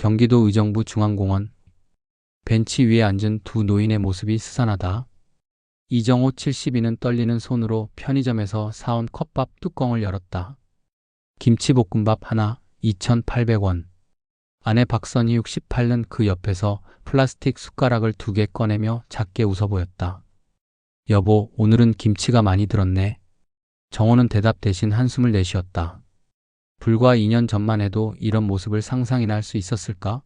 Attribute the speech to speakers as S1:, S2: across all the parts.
S1: 경기도 의정부 중앙공원. 벤치 위에 앉은 두 노인의 모습이 스산하다. 이정호 72는 떨리는 손으로 편의점에서 사온 컵밥 뚜껑을 열었다. 김치볶음밥 하나 2,800원. 아내 박선희 68는 그 옆에서 플라스틱 숟가락을 두 개 꺼내며 작게 웃어 보였다. 여보, 오늘은 김치가 많이 들었네. 정호는 대답 대신 한숨을 내쉬었다. 불과 2년 전만 해도 이런 모습을 상상이나 할 수 있었을까?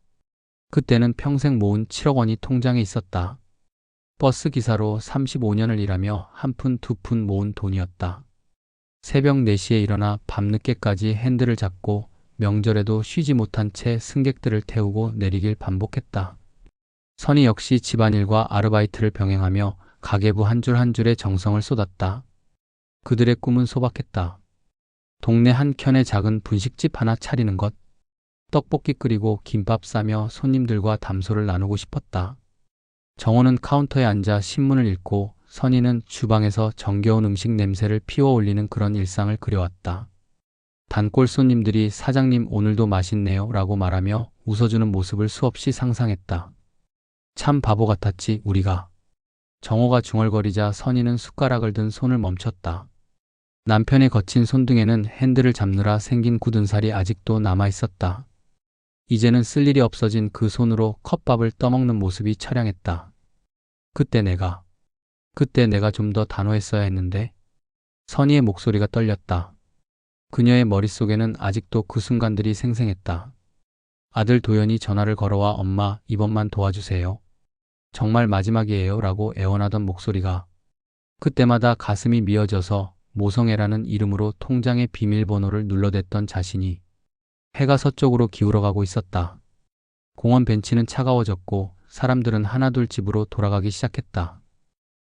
S1: 그때는 평생 모은 7억 원이 통장에 있었다. 버스 기사로 35년을 일하며 한 푼 두 푼 모은 돈이었다. 새벽 4시에 일어나 밤늦게까지 핸들을 잡고 명절에도 쉬지 못한 채 승객들을 태우고 내리길 반복했다. 선희 역시 집안일과 아르바이트를 병행하며 가계부 한 줄 한 줄에 정성을 쏟았다. 그들의 꿈은 소박했다. 동네 한 켠에 작은 분식집 하나 차리는 것. 떡볶이 끓이고 김밥 싸며 손님들과 담소를 나누고 싶었다. 정호는 카운터에 앉아 신문을 읽고 선희는 주방에서 정겨운 음식 냄새를 피워 올리는 그런 일상을 그려왔다. 단골 손님들이 사장님 오늘도 맛있네요 라고 말하며 웃어주는 모습을 수없이 상상했다. 참 바보 같았지 우리가. 정호가 중얼거리자 선희는 숟가락을 든 손을 멈췄다. 남편의 거친 손등에는 핸들을 잡느라 생긴 굳은 살이 아직도 남아 있었다. 이제는 쓸 일이 없어진 그 손으로 컵밥을 떠먹는 모습이 처량했다. 그때 내가, 그때 내가 좀 더 단호했어야 했는데, 선희의 목소리가 떨렸다. 그녀의 머릿속에는 아직도 그 순간들이 생생했다. 아들 도연이 전화를 걸어와 엄마, 이번만 도와주세요. 정말 마지막이에요. 라고 애원하던 목소리가 그때마다 가슴이 미어져서 모성애라는 이름으로 통장의 비밀번호를 눌러댔던 자신이 해가 서쪽으로 기울어가고 있었다. 공원 벤치는 차가워졌고 사람들은 하나둘 집으로 돌아가기 시작했다.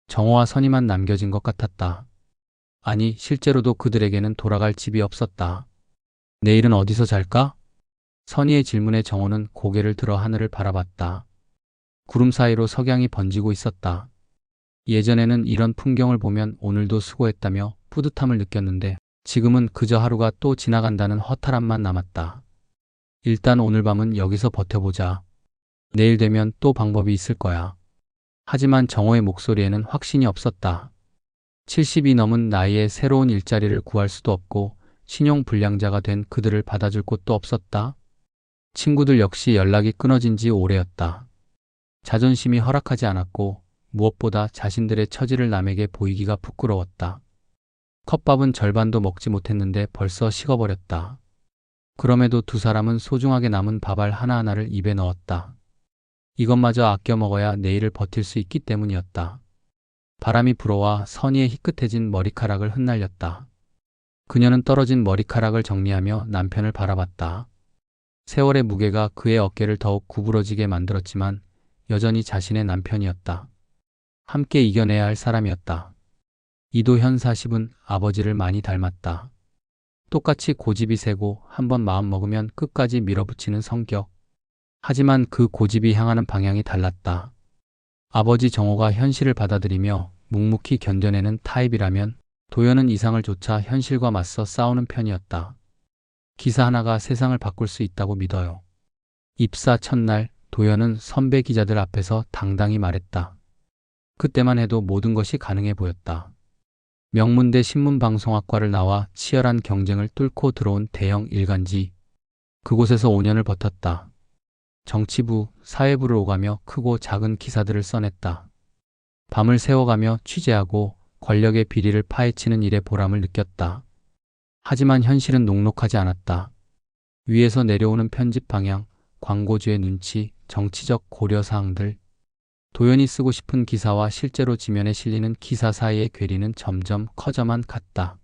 S1: 정호와 선이만 남겨진 것 같았다. 아니, 실제로도 그들에게는 돌아갈 집이 없었다. 내일은 어디서 잘까? 선희의 질문에 정호는 고개를 들어 하늘을 바라봤다. 구름 사이로 석양이 번지고 있었다. 예전에는 이런 풍경을 보면 오늘도 수고했다며 뿌듯함을 느꼈는데 지금은 그저 하루가 또 지나간다는 허탈함만 남았다. 일단 오늘 밤은 여기서 버텨보자. 내일 되면 또 방법이 있을 거야. 하지만 정호의 목소리에는 확신이 없었다. 70이 넘은 나이에 새로운 일자리를 구할 수도 없고 신용 불량자가 된 그들을 받아줄 곳도 없었다. 친구들 역시 연락이 끊어진 지 오래였다. 자존심이 허락하지 않았고 무엇보다 자신들의 처지를 남에게 보이기가 부끄러웠다. 컵밥은 절반도 먹지 못했는데 벌써 식어버렸다. 그럼에도 두 사람은 소중하게 남은 밥알 하나하나를 입에 넣었다. 이것마저 아껴 먹어야 내일을 버틸 수 있기 때문이었다. 바람이 불어와 선의의 희끗해진 머리카락을 흩날렸다. 그녀는 떨어진 머리카락을 정리하며 남편을 바라봤다. 세월의 무게가 그의 어깨를 더욱 구부러지게 만들었지만 여전히 자신의 남편이었다. 함께 이겨내야 할 사람이었다. 이도현 40은 아버지를 많이 닮았다. 똑같이 고집이 세고 한번 마음 먹으면 끝까지 밀어붙이는 성격. 하지만 그 고집이 향하는 방향이 달랐다. 아버지 정호가 현실을 받아들이며 묵묵히 견뎌내는 타입이라면 도연은 이상을 조차 현실과 맞서 싸우는 편이었다. 기사 하나가 세상을 바꿀 수 있다고 믿어요. 입사 첫날 도연은 선배 기자들 앞에서 당당히 말했다. 그때만 해도 모든 것이 가능해 보였다. 명문대 신문방송학과를 나와 치열한 경쟁을 뚫고 들어온 대형 일간지. 그곳에서 5년을 버텼다. 정치부, 사회부를 오가며 크고 작은 기사들을 써냈다. 밤을 새워가며 취재하고 권력의 비리를 파헤치는 일에 보람을 느꼈다. 하지만 현실은 녹록하지 않았다. 위에서 내려오는 편집 방향, 광고주의 눈치, 정치적 고려사항들, 도연이 쓰고 싶은 기사와 실제로 지면에 실리는 기사 사이의 괴리는 점점 커져만 갔다.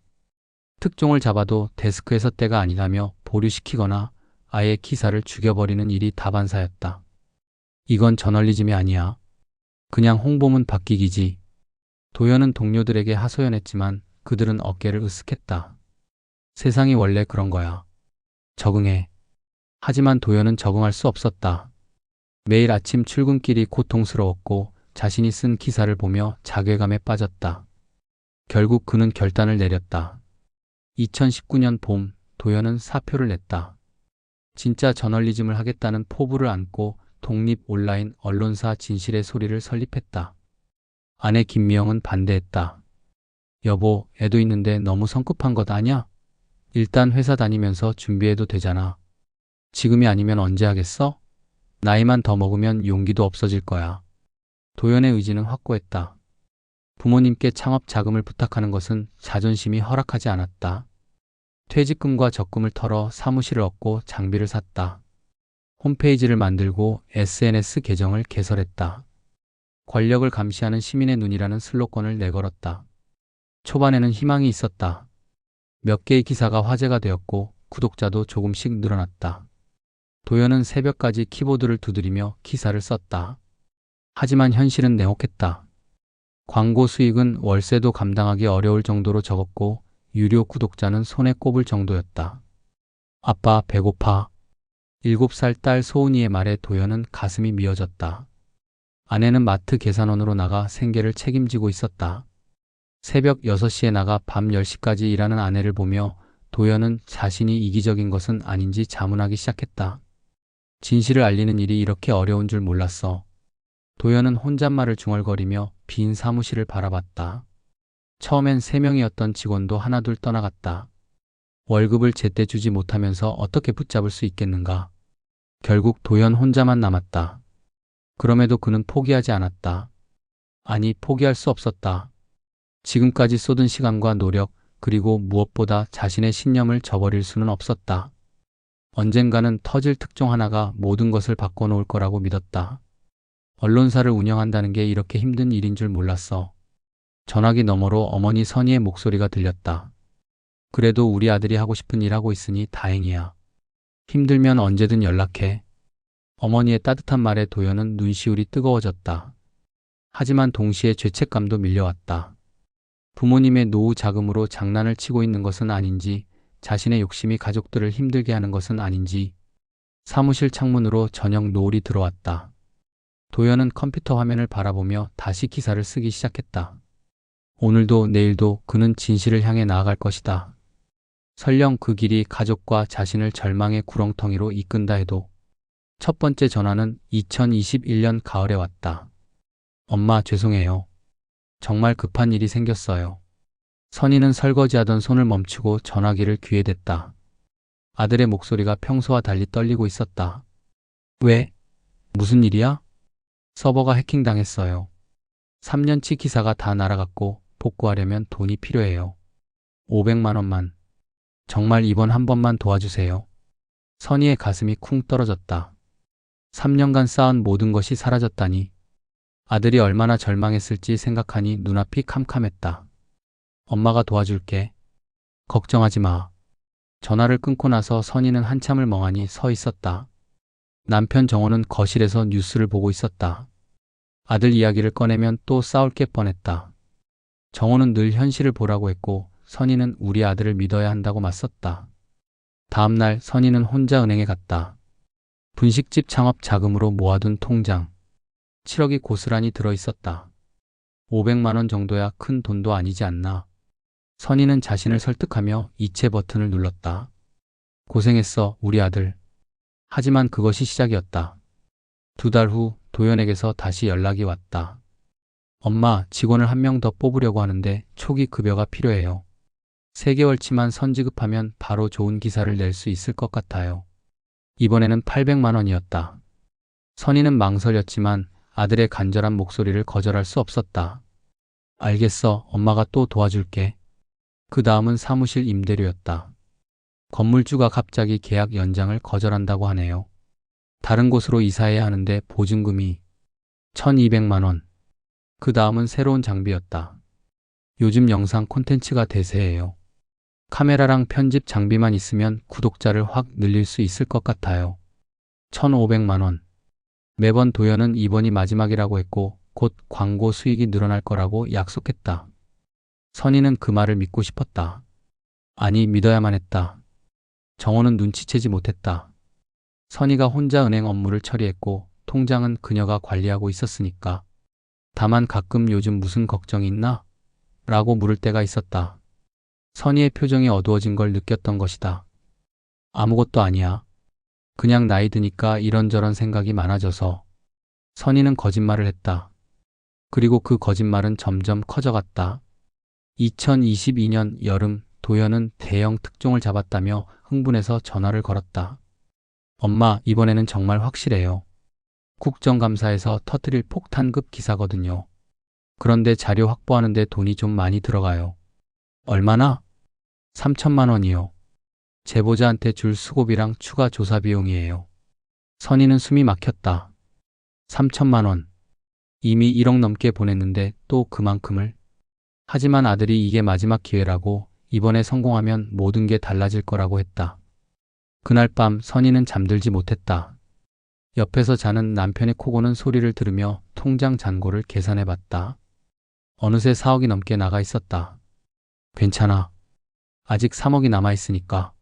S1: 특종을 잡아도 데스크에서 때가 아니라며 보류시키거나 아예 기사를 죽여버리는 일이 다반사였다. 이건 저널리즘이 아니야. 그냥 홍보문 바뀌기지. 도연은 동료들에게 하소연했지만 그들은 어깨를 으쓱했다. 세상이 원래 그런 거야. 적응해. 하지만 도연은 적응할 수 없었다. 매일 아침 출근길이 고통스러웠고 자신이 쓴 기사를 보며 자괴감에 빠졌다. 결국 그는 결단을 내렸다. 2019년 봄 도연은 사표를 냈다. 진짜 저널리즘을 하겠다는 포부를 안고 독립 온라인 언론사 진실의 소리를 설립했다. 아내 김미영은 반대했다. 여보, 애도 있는데 너무 성급한 것 아냐? 일단 회사 다니면서 준비해도 되잖아. 지금이 아니면 언제 하겠어? 나이만 더 먹으면 용기도 없어질 거야. 도연의 의지는 확고했다. 부모님께 창업 자금을 부탁하는 것은 자존심이 허락하지 않았다. 퇴직금과 적금을 털어 사무실을 얻고 장비를 샀다. 홈페이지를 만들고 SNS 계정을 개설했다. 권력을 감시하는 시민의 눈이라는 슬로건을 내걸었다. 초반에는 희망이 있었다. 몇 개의 기사가 화제가 되었고 구독자도 조금씩 늘어났다. 도연은 새벽까지 키보드를 두드리며 기사를 썼다. 하지만 현실은 냉혹했다. 광고 수익은 월세도 감당하기 어려울 정도로 적었고 유료 구독자는 손에 꼽을 정도였다. 아빠 배고파. 7살 딸 소은이의 말에 도연은 가슴이 미어졌다. 아내는 마트 계산원으로 나가 생계를 책임지고 있었다. 새벽 6시에 나가 밤 10시까지 일하는 아내를 보며 도연은 자신이 이기적인 것은 아닌지 자문하기 시작했다. 진실을 알리는 일이 이렇게 어려운 줄 몰랐어. 도연은 혼잣말을 중얼거리며 빈 사무실을 바라봤다. 처음엔 세 명이었던 직원도 하나둘 떠나갔다. 월급을 제때 주지 못하면서 어떻게 붙잡을 수 있겠는가. 결국 도연 혼자만 남았다. 그럼에도 그는 포기하지 않았다. 아니, 포기할 수 없었다. 지금까지 쏟은 시간과 노력, 그리고 무엇보다 자신의 신념을 저버릴 수는 없었다. 언젠가는 터질 특종 하나가 모든 것을 바꿔놓을 거라고 믿었다. 언론사를 운영한다는 게 이렇게 힘든 일인 줄 몰랐어. 전화기 너머로 어머니 선희의 목소리가 들렸다. 그래도 우리 아들이 하고 싶은 일 하고 있으니 다행이야. 힘들면 언제든 연락해. 어머니의 따뜻한 말에 도연은 눈시울이 뜨거워졌다. 하지만 동시에 죄책감도 밀려왔다. 부모님의 노후 자금으로 장난을 치고 있는 것은 아닌지, 자신의 욕심이 가족들을 힘들게 하는 것은 아닌지, 사무실 창문으로 저녁 노을이 들어왔다. 도연은 컴퓨터 화면을 바라보며 다시 기사를 쓰기 시작했다. 오늘도 내일도 그는 진실을 향해 나아갈 것이다. 설령 그 길이 가족과 자신을 절망의 구렁텅이로 이끈다 해도 첫 번째 전화는 2021년 가을에 왔다. 엄마 죄송해요. 정말 급한 일이 생겼어요. 선희는 설거지하던 손을 멈추고 전화기를 귀에 댔다. 아들의 목소리가 평소와 달리 떨리고 있었다. 왜? 무슨 일이야? 서버가 해킹당했어요. 3년치 기사가 다 날아갔고 복구하려면 돈이 필요해요. 500만 원만. 정말 이번 한 번만 도와주세요. 선희의 가슴이 쿵 떨어졌다. 3년간 쌓은 모든 것이 사라졌다니. 아들이 얼마나 절망했을지 생각하니 눈앞이 캄캄했다. 엄마가 도와줄게. 걱정하지 마. 전화를 끊고 나서 선희는 한참을 멍하니 서 있었다. 남편 정호는 거실에서 뉴스를 보고 있었다. 아들 이야기를 꺼내면 또 싸울 게 뻔했다. 정호는 늘 현실을 보라고 했고 선희는 우리 아들을 믿어야 한다고 맞섰다. 다음날 선희는 혼자 은행에 갔다. 분식집 창업 자금으로 모아둔 통장. 7억이 고스란히 들어 있었다. 500만 원 정도야 큰 돈도 아니지 않나. 선희는 자신을 설득하며 이체 버튼을 눌렀다. 고생했어, 우리 아들. 하지만 그것이 시작이었다. 두 달 후 도연에게서 다시 연락이 왔다. 엄마, 직원을 한 명 더 뽑으려고 하는데 초기 급여가 필요해요. 3개월치만 선지급하면 바로 좋은 기사를 낼 수 있을 것 같아요. 이번에는 800만 원이었다. 선희는 망설였지만 아들의 간절한 목소리를 거절할 수 없었다. 알겠어, 엄마가 또 도와줄게. 그 다음은 사무실 임대료였다. 건물주가 갑자기 계약 연장을 거절한다고 하네요. 다른 곳으로 이사해야 하는데 보증금이 1200만 원. 그 다음은 새로운 장비였다. 요즘 영상 콘텐츠가 대세예요. 카메라랑 편집 장비만 있으면 구독자를 확 늘릴 수 있을 것 같아요. 1500만 원. 매번 도연은 이번이 마지막이라고 했고 곧 광고 수익이 늘어날 거라고 약속했다. 선희는 그 말을 믿고 싶었다. 아니, 믿어야만 했다. 정호는 눈치채지 못했다. 선희가 혼자 은행 업무를 처리했고 통장은 그녀가 관리하고 있었으니까. 다만 가끔 요즘 무슨 걱정이 있나? 라고 물을 때가 있었다. 선희의 표정이 어두워진 걸 느꼈던 것이다. 아무것도 아니야. 그냥 나이 드니까 이런저런 생각이 많아져서 선희는 거짓말을 했다. 그리고 그 거짓말은 점점 커져갔다. 2022년 여름 도연은 대형 특종을 잡았다며 흥분해서 전화를 걸었다. 엄마, 이번에는 정말 확실해요. 국정감사에서 터뜨릴 폭탄급 기사거든요. 그런데 자료 확보하는데 돈이 좀 많이 들어가요. 얼마나? 3천만 원이요. 제보자한테 줄 수고비랑 추가 조사 비용이에요. 선희는 숨이 막혔다. 3천만 원. 이미 1억 넘게 보냈는데 또 그만큼을. 하지만 아들이 이게 마지막 기회라고 이번에 성공하면 모든 게 달라질 거라고 했다. 그날 밤 선희는 잠들지 못했다. 옆에서 자는 남편의 코 고는 소리를 들으며 통장 잔고를 계산해 봤다. 어느새 4억이 넘게 나가 있었다. 괜찮아. 아직 3억이 남아 있으니까.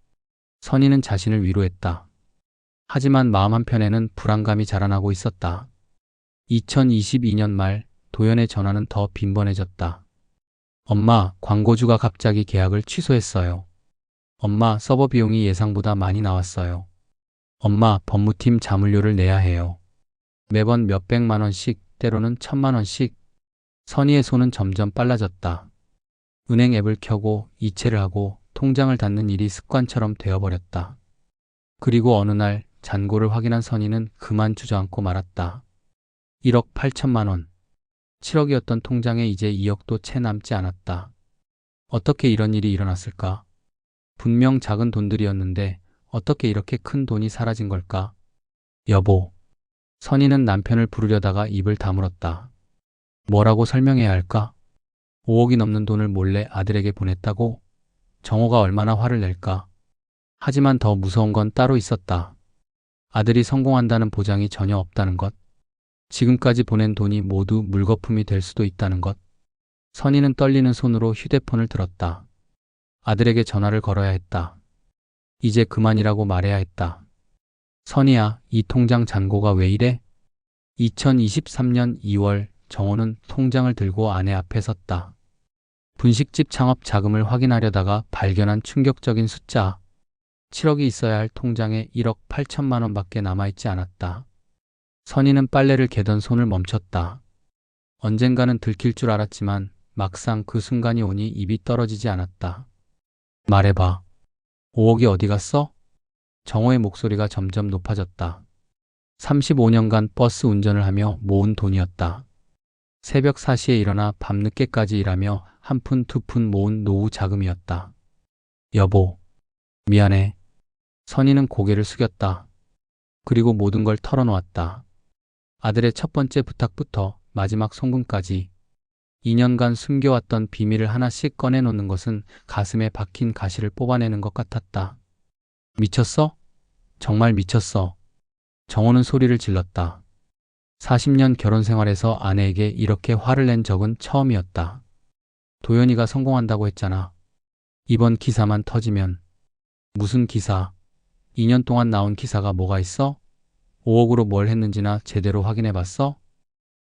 S1: 선희는 자신을 위로했다. 하지만 마음 한편에는 불안감이 자라나고 있었다. 2022년 말 도연의 전화는 더 빈번해졌다. 엄마, 광고주가 갑자기 계약을 취소했어요. 엄마, 서버 비용이 예상보다 많이 나왔어요. 엄마, 법무팀 자물료를 내야 해요. 매번 몇백만 원씩, 때로는 천만 원씩. 선희의 손은 점점 빨라졌다. 은행 앱을 켜고 이체를 하고 통장을 닫는 일이 습관처럼 되어버렸다. 그리고 어느 날 잔고를 확인한 선희는 그만 주저앉고 말았다. 1억 8천만 원. 7억이었던 통장에 이제 2억도 채 남지 않았다. 어떻게 이런 일이 일어났을까? 분명 작은 돈들이었는데 어떻게 이렇게 큰 돈이 사라진 걸까? 여보. 선희는 남편을 부르려다가 입을 다물었다. 뭐라고 설명해야 할까? 5억이 넘는 돈을 몰래 아들에게 보냈다고? 정호가 얼마나 화를 낼까? 하지만 더 무서운 건 따로 있었다. 아들이 성공한다는 보장이 전혀 없다는 것. 지금까지 보낸 돈이 모두 물거품이 될 수도 있다는 것. 선희는 떨리는 손으로 휴대폰을 들었다. 아들에게 전화를 걸어야 했다. 이제 그만이라고 말해야 했다. 선희야, 이 통장 잔고가 왜 이래? 2023년 2월 정호는 통장을 들고 아내 앞에 섰다. 분식집 창업 자금을 확인하려다가 발견한 충격적인 숫자. 7억이 있어야 할 통장에 1억 8천만 원밖에 남아있지 않았다. 선희는 빨래를 개던 손을 멈췄다. 언젠가는 들킬 줄 알았지만 막상 그 순간이 오니 입이 떨어지지 않았다. 말해봐. 5억이 어디 갔어? 정호의 목소리가 점점 높아졌다. 35년간 버스 운전을 하며 모은 돈이었다. 새벽 4시에 일어나 밤늦게까지 일하며 한 푼 두 푼 모은 노후 자금이었다. 여보, 미안해. 선희는 고개를 숙였다. 그리고 모든 걸 털어놓았다. 아들의 첫 번째 부탁부터 마지막 송금까지 2년간 숨겨왔던 비밀을 하나씩 꺼내놓는 것은 가슴에 박힌 가시를 뽑아내는 것 같았다. 미쳤어? 정말 미쳤어. 정호는 소리를 질렀다. 40년 결혼 생활에서 아내에게 이렇게 화를 낸 적은 처음이었다. 도연이가 성공한다고 했잖아. 이번 기사만 터지면. 무슨 기사? 2년 동안 나온 기사가 뭐가 있어? 5억으로 뭘 했는지나 제대로 확인해 봤어?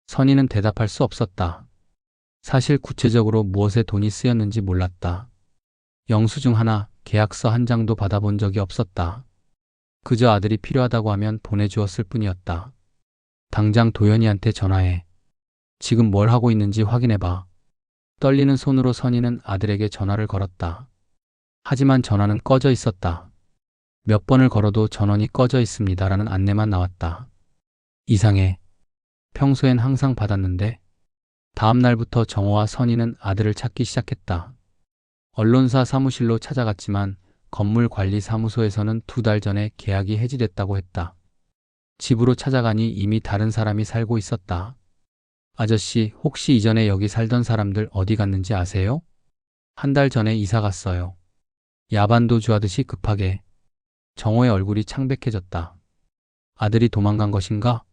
S1: 선희는 대답할 수 없었다. 사실 구체적으로 무엇에 돈이 쓰였는지 몰랐다. 영수증 하나, 계약서 한 장도 받아본 적이 없었다. 그저 아들이 필요하다고 하면 보내주었을 뿐이었다. 당장 도연이한테 전화해. 지금 뭘 하고 있는지 확인해봐. 떨리는 손으로 선희는 아들에게 전화를 걸었다. 하지만 전화는 꺼져 있었다. 몇 번을 걸어도 전원이 꺼져 있습니다라는 안내만 나왔다. 이상해. 평소엔 항상 받았는데 다음 날부터 정호와 선희는 아들을 찾기 시작했다. 언론사 사무실로 찾아갔지만 건물 관리 사무소에서는 두 달 전에 계약이 해지됐다고 했다. 집으로 찾아가니 이미 다른 사람이 살고 있었다. 아저씨, 혹시 이전에 여기 살던 사람들 어디 갔는지 아세요? 한 달 전에 이사 갔어요. 야반도주 하듯이 급하게. 정호의 얼굴이 창백해졌다. 아들이 도망간 것인가?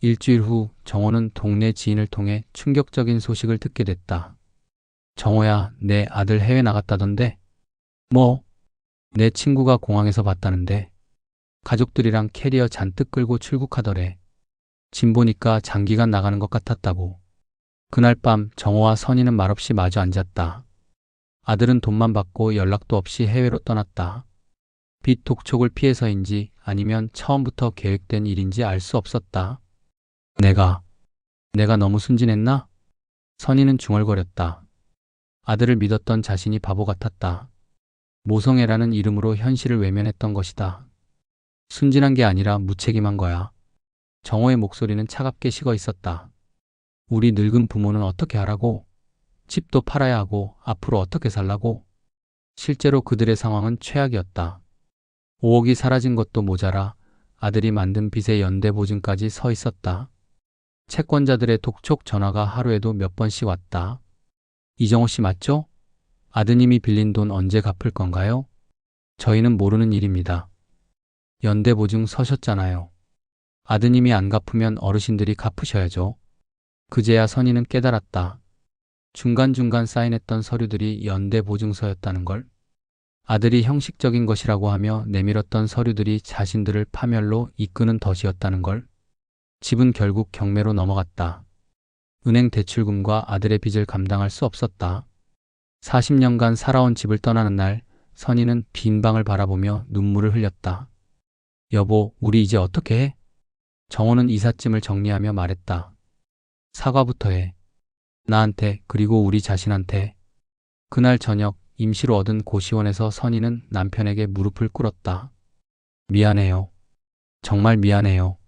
S1: 일주일 후 정호는 동네 지인을 통해 충격적인 소식을 듣게 됐다. 정호야, 내 아들 해외 나갔다던데? 뭐? 내 친구가 공항에서 봤다는데. 가족들이랑 캐리어 잔뜩 끌고 출국하더래. 짐 보니까 장기간 나가는 것 같았다고. 그날 밤 정호와 선희는 말없이 마주 앉았다. 아들은 돈만 받고 연락도 없이 해외로 떠났다. 빚 독촉을 피해서인지 아니면 처음부터 계획된 일인지 알 수 없었다. 내가, 내가 너무 순진했나? 선희는 중얼거렸다. 아들을 믿었던 자신이 바보 같았다. 모성애라는 이름으로 현실을 외면했던 것이다. 순진한 게 아니라 무책임한 거야. 정호의 목소리는 차갑게 식어 있었다. 우리 늙은 부모는 어떻게 하라고? 집도 팔아야 하고 앞으로 어떻게 살라고? 실제로 그들의 상황은 최악이었다. 5억이 사라진 것도 모자라 아들이 만든 빚의 연대 보증까지 서 있었다. 채권자들의 독촉 전화가 하루에도 몇 번씩 왔다. 이정호 씨 맞죠? 아드님이 빌린 돈 언제 갚을 건가요? 저희는 모르는 일입니다. 연대 보증 서셨잖아요. 아드님이 안 갚으면 어르신들이 갚으셔야죠. 그제야 선희는 깨달았다. 중간중간 사인했던 서류들이 연대 보증서였다는 걸. 아들이 형식적인 것이라고 하며 내밀었던 서류들이 자신들을 파멸로 이끄는 덫이었다는 걸. 집은 결국 경매로 넘어갔다. 은행 대출금과 아들의 빚을 감당할 수 없었다. 40년간 살아온 집을 떠나는 날, 선희는 빈 방을 바라보며 눈물을 흘렸다. 여보, 우리 이제 어떻게 해? 정호는 이삿짐을 정리하며 말했다. 사과부터 해. 나한테, 그리고 우리 자신한테. 그날 저녁, 임시로 얻은 고시원에서 선희는 남편에게 무릎을 꿇었다. 미안해요. 정말 미안해요.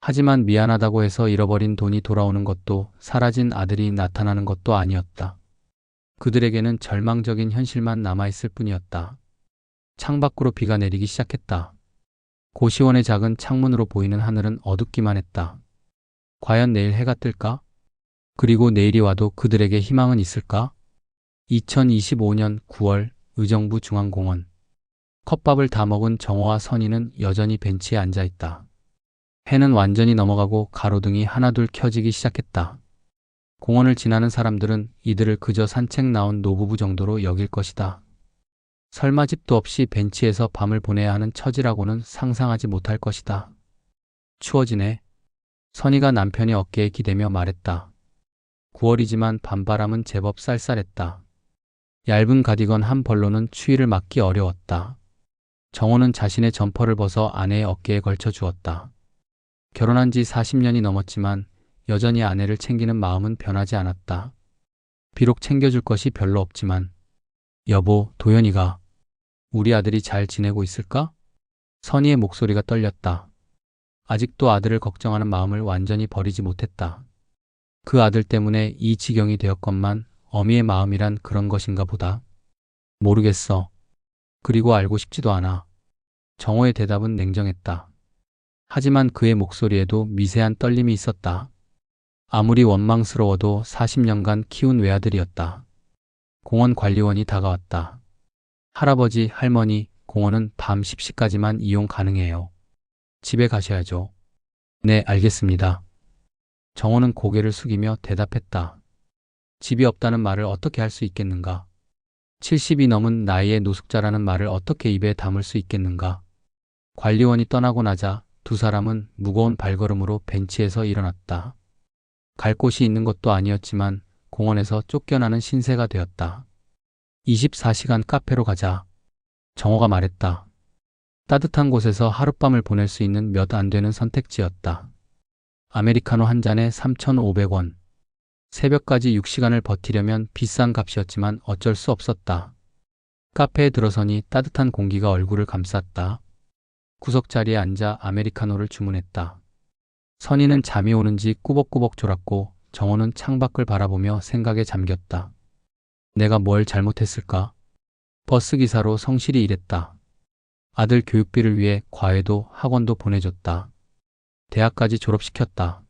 S1: 하지만 미안하다고 해서 잃어버린 돈이 돌아오는 것도 사라진 아들이 나타나는 것도 아니었다. 그들에게는 절망적인 현실만 남아있을 뿐이었다. 창밖으로 비가 내리기 시작했다. 고시원의 작은 창문으로 보이는 하늘은 어둡기만 했다. 과연 내일 해가 뜰까? 그리고 내일이 와도 그들에게 희망은 있을까? 2025년 9월 의정부 중앙공원. 컵밥을 다 먹은 정호와 선희는 여전히 벤치에 앉아 있다. 해는 완전히 넘어가고 가로등이 하나둘 켜지기 시작했다. 공원을 지나는 사람들은 이들을 그저 산책 나온 노부부 정도로 여길 것이다. 설마 집도 없이 벤치에서 밤을 보내야 하는 처지라고는 상상하지 못할 것이다. 추워지네. 선희가 남편의 어깨에 기대며 말했다. 9월이지만 밤바람은 제법 쌀쌀했다. 얇은 가디건 한 벌로는 추위를 막기 어려웠다. 정호는 자신의 점퍼를 벗어 아내의 어깨에 걸쳐 주었다. 결혼한 지 40년이 넘었지만 여전히 아내를 챙기는 마음은 변하지 않았다. 비록 챙겨줄 것이 별로 없지만 여보, 도연이가 우리 아들이 잘 지내고 있을까? 선희의 목소리가 떨렸다. 아직도 아들을 걱정하는 마음을 완전히 버리지 못했다. 그 아들 때문에 이 지경이 되었건만 어미의 마음이란 그런 것인가 보다. 모르겠어. 그리고 알고 싶지도 않아. 정호의 대답은 냉정했다. 하지만 그의 목소리에도 미세한 떨림이 있었다. 아무리 원망스러워도 40년간 키운 외아들이었다. 공원 관리원이 다가왔다. 할아버지, 할머니, 공원은 밤 10시까지만 이용 가능해요. 집에 가셔야죠. 네, 알겠습니다. 정호는 고개를 숙이며 대답했다. 집이 없다는 말을 어떻게 할 수 있겠는가? 70이 넘은 나이의 노숙자라는 말을 어떻게 입에 담을 수 있겠는가? 관리원이 떠나고 나자 두 사람은 무거운 발걸음으로 벤치에서 일어났다. 갈 곳이 있는 것도 아니었지만 공원에서 쫓겨나는 신세가 되었다. 24시간 카페로 가자. 정호가 말했다. 따뜻한 곳에서 하룻밤을 보낼 수 있는 몇 안 되는 선택지였다. 아메리카노 한 잔에 3,500원. 새벽까지 6시간을 버티려면 비싼 값이었지만 어쩔 수 없었다. 카페에 들어서니 따뜻한 공기가 얼굴을 감쌌다. 구석 자리에 앉아 아메리카노를 주문했다. 선희는 잠이 오는지 꾸벅꾸벅 졸았고 정호는 창밖을 바라보며 생각에 잠겼다. 내가 뭘 잘못했을까? 버스 기사로 성실히 일했다. 아들 교육비를 위해 과외도 학원도 보내줬다. 대학까지 졸업시켰다.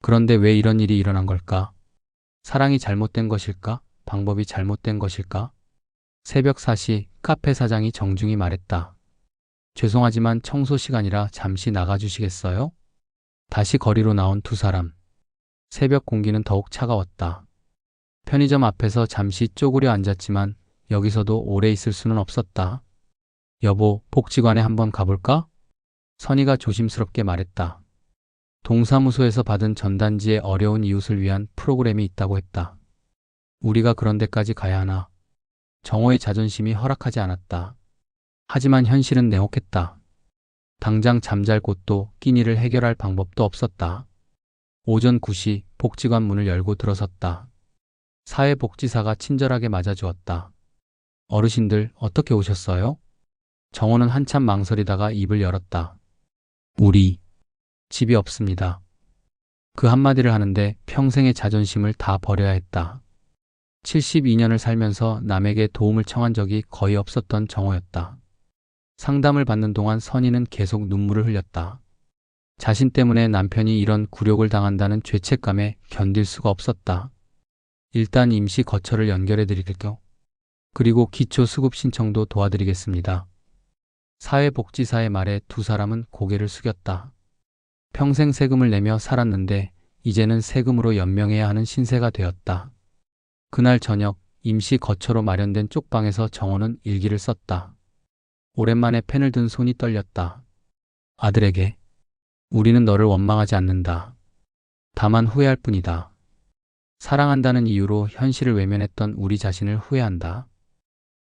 S1: 그런데 왜 이런 일이 일어난 걸까? 사랑이 잘못된 것일까? 방법이 잘못된 것일까? 새벽 4시 카페 사장이 정중히 말했다. 죄송하지만 청소 시간이라 잠시 나가주시겠어요? 다시 거리로 나온 두 사람. 새벽 공기는 더욱 차가웠다. 편의점 앞에서 잠시 쪼그려 앉았지만 여기서도 오래 있을 수는 없었다. 여보, 복지관에 한번 가볼까? 선희가 조심스럽게 말했다. 동사무소에서 받은 전단지에 어려운 이웃을 위한 프로그램이 있다고 했다. 우리가 그런 데까지 가야 하나? 정호의 자존심이 허락하지 않았다. 하지만 현실은 냉혹했다. 당장 잠잘 곳도 끼니를 해결할 방법도 없었다. 오전 9시 복지관 문을 열고 들어섰다. 사회복지사가 친절하게 맞아주었다. 어르신들 어떻게 오셨어요? 정호는 한참 망설이다가 입을 열었다. 우리 집이 없습니다. 그 한마디를 하는데 평생의 자존심을 다 버려야 했다. 72년을 살면서 남에게 도움을 청한 적이 거의 없었던 정호였다. 상담을 받는 동안 선희는 계속 눈물을 흘렸다. 자신 때문에 남편이 이런 굴욕을 당한다는 죄책감에 견딜 수가 없었다. 일단 임시 거처를 연결해 드릴게요. 그리고 기초 수급 신청도 도와드리겠습니다. 사회복지사의 말에 두 사람은 고개를 숙였다. 평생 세금을 내며 살았는데 이제는 세금으로 연명해야 하는 신세가 되었다. 그날 저녁 임시 거처로 마련된 쪽방에서 정호는 일기를 썼다. 오랜만에 펜을 든 손이 떨렸다. 아들에게 우리는 너를 원망하지 않는다. 다만 후회할 뿐이다. 사랑한다는 이유로 현실을 외면했던 우리 자신을 후회한다.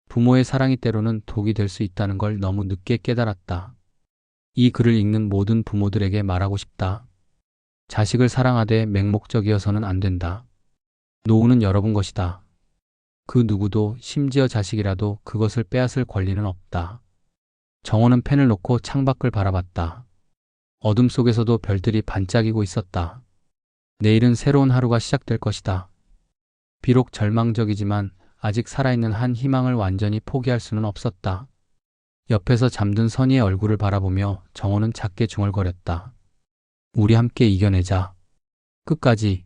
S1: 부모의 사랑이 때로는 독이 될 수 있다는 걸 너무 늦게 깨달았다. 이 글을 읽는 모든 부모들에게 말하고 싶다. 자식을 사랑하되 맹목적이어서는 안 된다. 노후는 여러분 것이다. 그 누구도 심지어 자식이라도 그것을 빼앗을 권리는 없다. 정호는 펜을 놓고 창밖을 바라봤다. 어둠 속에서도 별들이 반짝이고 있었다. 내일은 새로운 하루가 시작될 것이다. 비록 절망적이지만 아직 살아있는 한 희망을 완전히 포기할 수는 없었다. 옆에서 잠든 선희의 얼굴을 바라보며 정호는 작게 중얼거렸다. 우리 함께 이겨내자. 끝까지